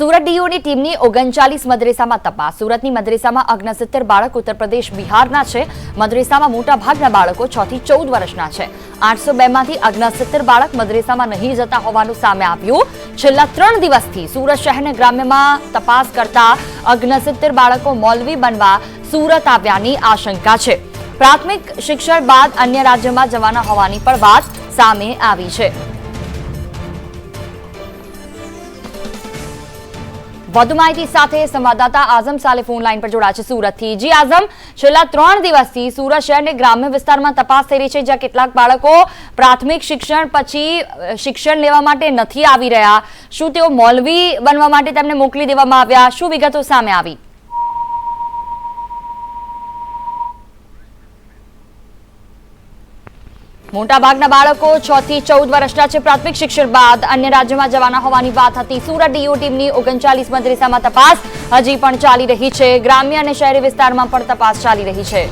સુરત ડીઓની ટીમની ઓગણચાલીસ મદરેસામાં તપાસ. સુરતની મદરેસામાં અગ્નસિત્તેર બાળક ઉત્તર પ્રદેશ બિહારના છે. મદરેસામાં મોટા ભાગના બાળકો છ થી ચૌદ વર્ષના છે. આઠસો બેમાંથી અગ્નસિત્તેર બાળક મદરેસામાં નહીં જતા હોવાનું સામે આવ્યું. છેલ્લા ત્રણ દિવસથી સુરત શહેરના ગ્રામ્યમાં તપાસ કરતા અગ્નસિત્તેર બાળકો મૌલવી બનવા સુરત આવ્યાની આશંકા છે. પ્રાથમિક શિક્ષણ બાદ અન્ય રાજ્યમાં જવાના હોવાની પણ વાત સામે આવી છે. વધુ માહિતી સાથે સંવાદદાતા આઝમ સાલે ફોન લાઈન પર જોડાયા છે સુરતથી. જી આઝમ, છેલ્લા ત્રણ દિવસથી સુરત શહેરને ગ્રામ્ય વિસ્તારમાં તપાસ થઈ રહી છે, જ્યાં કેટલાક બાળકો પ્રાથમિક શિક્ષણ પછી શિક્ષણ લેવા માટે નથી આવી રહ્યા. શું તેઓ મૌલવી બનવા માટે તેમને મોકલી દેવામાં આવ્યા? શું વિગતો સામે આવી? મોટાભાગના બાળકો છ થી ચૌદ વર્ષના છે. પ્રાથમિક શિક્ષણ બાદ અન્ય રાજ્યમાં જવાના હોવાની વાત હતી. સુરત ડીઓ ટીમની ઓગણચાલીસ મદ્રેસામાં તપાસ હજી પણ ચાલી રહી છે. ગ્રામ્ય અને શહેરી વિસ્તારમાં પણ તપાસ ચાલી રહી છે.